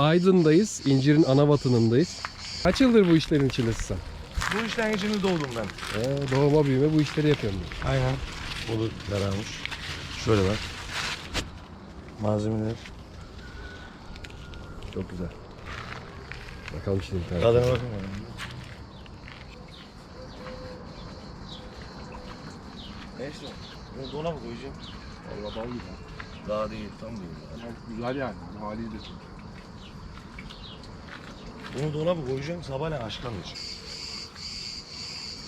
Aydın'dayız. İncir'in ana vatanındayız. Kaç yıldır bu işlerin içindesin sen? Bu işten içinde doğdum ben. Ee, doğma büyüme bu işleri yapıyorum. ben. Aynen. Olur kararmış. Şöyle bak. Malzemeler. Çok güzel. Bakalım şimdi bir tane. Tadına bakın. Neyse. Bunu dona mı koyacağım? Valla bal gibi. Daha değil, tam değil. Ama güzel yani. Haliyle. Bunu dona mı koyacağım? Sabahleyin aşkamayacağım.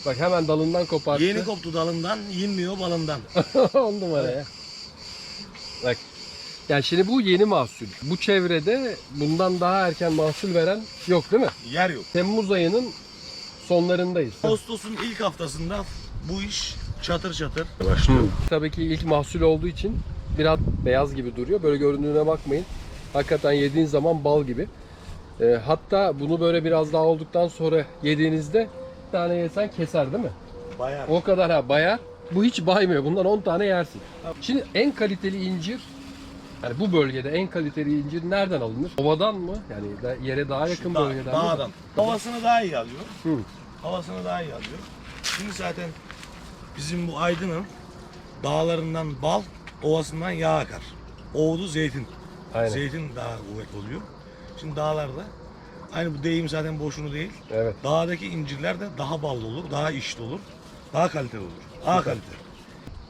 Bak hemen dalından koparttı. Yeni koptu dalından, yinmiyor balından. 10 numara ya. Bak. Yani şimdi bu yeni mahsul. Bu çevrede bundan daha erken mahsul veren yok değil mi? Yer yok. Temmuz ayının sonlarındayız. Ağustos'un ilk haftasında bu iş çatır çatır başlıyor. Tabii ki ilk mahsul olduğu için biraz beyaz gibi duruyor. Böyle göründüğüne bakmayın. Hakikaten yediğin zaman bal gibi. Ee, hatta bunu böyle biraz daha olduktan sonra yediğinizde bir tane yesen keser değil mi? Bayağı. O kadar ha bayar. Bu hiç baymıyor. Bundan 10 tane yersin. Şimdi en kaliteli incir yani bu bölgede en kaliteli incir nereden alınır? Ovadan mı? Yani da- yere daha yakın Da- bölgeden mi? dağdan. Havasını daha iyi alıyor. Hı. Havasını daha iyi alıyor. Şimdi zaten bizim bu Aydın'ın dağlarından bal, ovasından yağ akar. Oğlu zeytin. Aynen. Zeytin daha kuvvetli oluyor. Şimdi dağlarda aynı bu deyim zaten boşunu değil. Evet. Dağdaki incirler de daha ballı olur, daha işli olur, daha kaliteli olur. A kalite.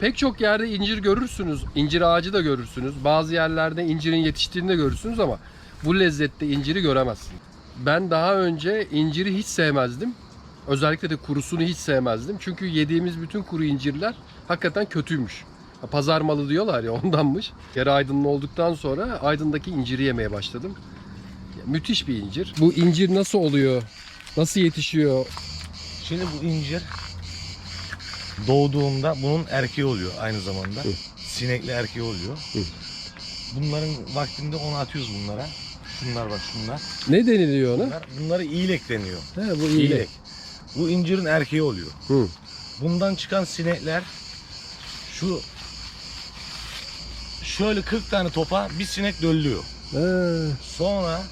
Pek çok yerde incir görürsünüz. İncir ağacı da görürsünüz. Bazı yerlerde incirin yetiştiğini de görürsünüz ama bu lezzette inciri göremezsiniz. Ben daha önce inciri hiç sevmezdim. Özellikle de kurusunu hiç sevmezdim. Çünkü yediğimiz bütün kuru incirler hakikaten kötüymüş. Pazar malı diyorlar ya ondanmış. Yarı aydınlı olduktan sonra aydındaki inciri yemeye başladım. Müthiş bir incir. Bu incir nasıl oluyor? Nasıl yetişiyor? Şimdi bu incir doğduğunda bunun erkeği oluyor aynı zamanda. Hı. Sinekli erkeği oluyor. Hı. Bunların vaktinde onu atıyoruz bunlara. Şunlar bak şunlar. Ne deniliyor ona? Bunlar, bunları iğlek deniyor. He, bu iğlek. Bu incirin erkeği oluyor. Hı. Bundan çıkan sinekler şu şöyle 40 tane topa bir sinek döllüyor. He. Sonra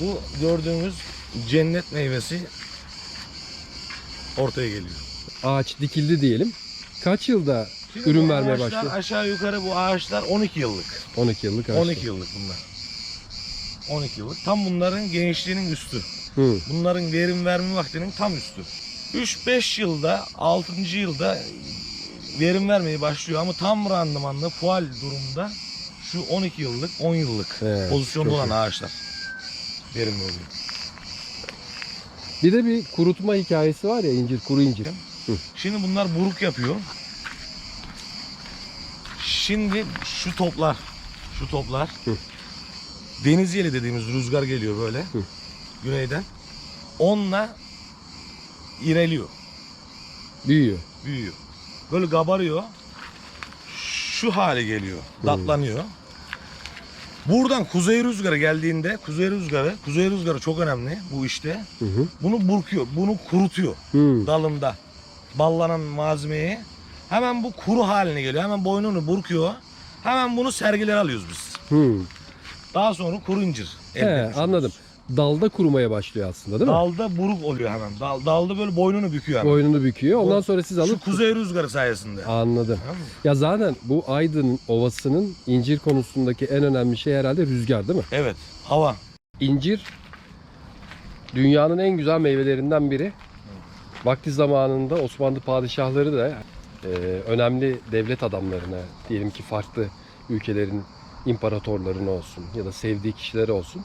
bu gördüğümüz cennet meyvesi ortaya geliyor. ağaç dikildi diyelim. Kaç yılda Şimdi ürün vermeye ağaçlar başlıyor? Aşağı yukarı bu ağaçlar 12 yıllık. 12 yıllık ağaç. 12 yıllık bunlar. 12 yıllık. Tam bunların gençliğinin üstü. Hı. Bunların verim verme vaktinin tam üstü. 3-5 yılda, 6. yılda verim vermeye başlıyor ama tam randımanlı fual durumda şu 12 yıllık, 10 yıllık Evet, pozisyonda olan iyi. ağaçlar verimli oluyor. Bir de bir kurutma hikayesi var ya incir, kuru incir. Şimdi bunlar buruk yapıyor. Şimdi şu toplar, şu toplar Hı. deniz yeli dediğimiz rüzgar geliyor böyle Hı. güneyden. Onunla ireliyor, Büyüyor. büyüyor. Böyle kabarıyor. Şu hale geliyor, datlanıyor. Buradan kuzey rüzgarı geldiğinde, kuzey rüzgarı, kuzey rüzgarı çok önemli bu işte. Hı hı. Bunu burkuyor, bunu kurutuyor Hı. dalında ballanan malzemeyi hemen bu kuru haline geliyor. Hemen boynunu burkuyor. Hemen bunu sergilere alıyoruz biz. Hı. Daha sonra kuru incir. elde He, etmiş anladım. Dalda kurumaya başlıyor aslında değil mi? Dalda buruk oluyor hemen. Dal, dalda böyle boynunu büküyor hemen. Boynunu büküyor. Ondan sonra siz Şu alıp kuzey rüzgarı sayesinde. Anladım. Tamam mı? Ya zaten bu Aydın Ovası'nın incir konusundaki en önemli şey herhalde rüzgar değil mi? Evet. Hava. İncir dünyanın en güzel meyvelerinden biri. Vakti zamanında Osmanlı padişahları da e, önemli devlet adamlarına diyelim ki farklı ülkelerin imparatorlarına olsun ya da sevdiği kişilere olsun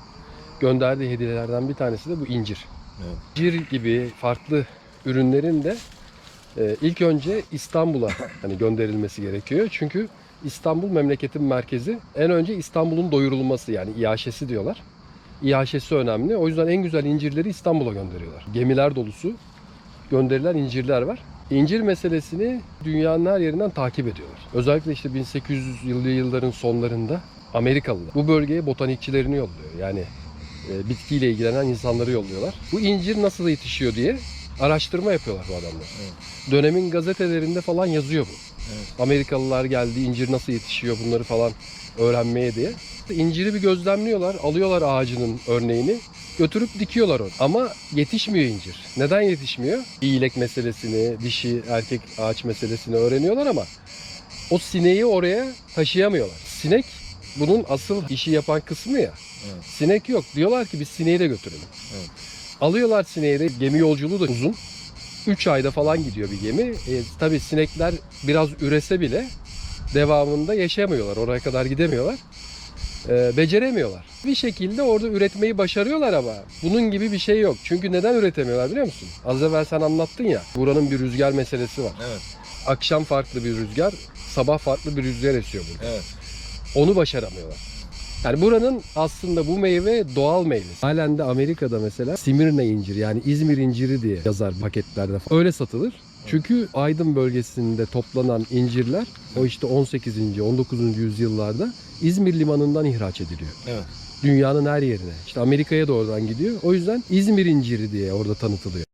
gönderdiği hediyelerden bir tanesi de bu incir. Evet. İncir gibi farklı ürünlerin de e, ilk önce İstanbul'a hani gönderilmesi gerekiyor. Çünkü İstanbul memleketin merkezi. En önce İstanbul'un doyurulması yani İHŞ'si diyorlar. İHŞ'si önemli. O yüzden en güzel incirleri İstanbul'a gönderiyorlar. Gemiler dolusu gönderilen incirler var. İncir meselesini dünyanın her yerinden takip ediyorlar. Özellikle işte 1800'lü yılların sonlarında Amerikalılar bu bölgeye botanikçilerini yolluyor. Yani e, bitkiyle ilgilenen insanları yolluyorlar. Bu incir nasıl yetişiyor diye araştırma yapıyorlar bu adamlar. Dönemin gazetelerinde falan yazıyor bu. Evet. Amerikalılar geldi incir nasıl yetişiyor bunları falan öğrenmeye diye. İnciri bir gözlemliyorlar, alıyorlar ağacının örneğini, götürüp dikiyorlar onu. Ama yetişmiyor incir. Neden yetişmiyor? İyilek meselesini, dişi erkek ağaç meselesini öğreniyorlar ama o sineği oraya taşıyamıyorlar. Sinek bunun asıl işi yapan kısmı ya. Evet. Sinek yok. Diyorlar ki biz sineği de götürelim. Evet. Alıyorlar sineği de. Gemi yolculuğu da uzun. 3 ayda falan gidiyor bir gemi. E, tabii sinekler biraz ürese bile devamında yaşayamıyorlar. Oraya kadar gidemiyorlar. E, beceremiyorlar. Bir şekilde orada üretmeyi başarıyorlar ama bunun gibi bir şey yok. Çünkü neden üretemiyorlar biliyor musun? Az evvel sen anlattın ya. Buranın bir rüzgar meselesi var. Evet. Akşam farklı bir rüzgar, sabah farklı bir rüzgar esiyor burada. Evet. Onu başaramıyorlar. Yani buranın aslında bu meyve doğal meyvesi. Halen de Amerika'da mesela Simirne inciri yani İzmir inciri diye yazar paketlerde falan. Öyle satılır. Çünkü Aydın bölgesinde toplanan incirler o işte 18. 19. yüzyıllarda İzmir limanından ihraç ediliyor. Evet. Dünyanın her yerine. İşte Amerika'ya da oradan gidiyor. O yüzden İzmir inciri diye orada tanıtılıyor.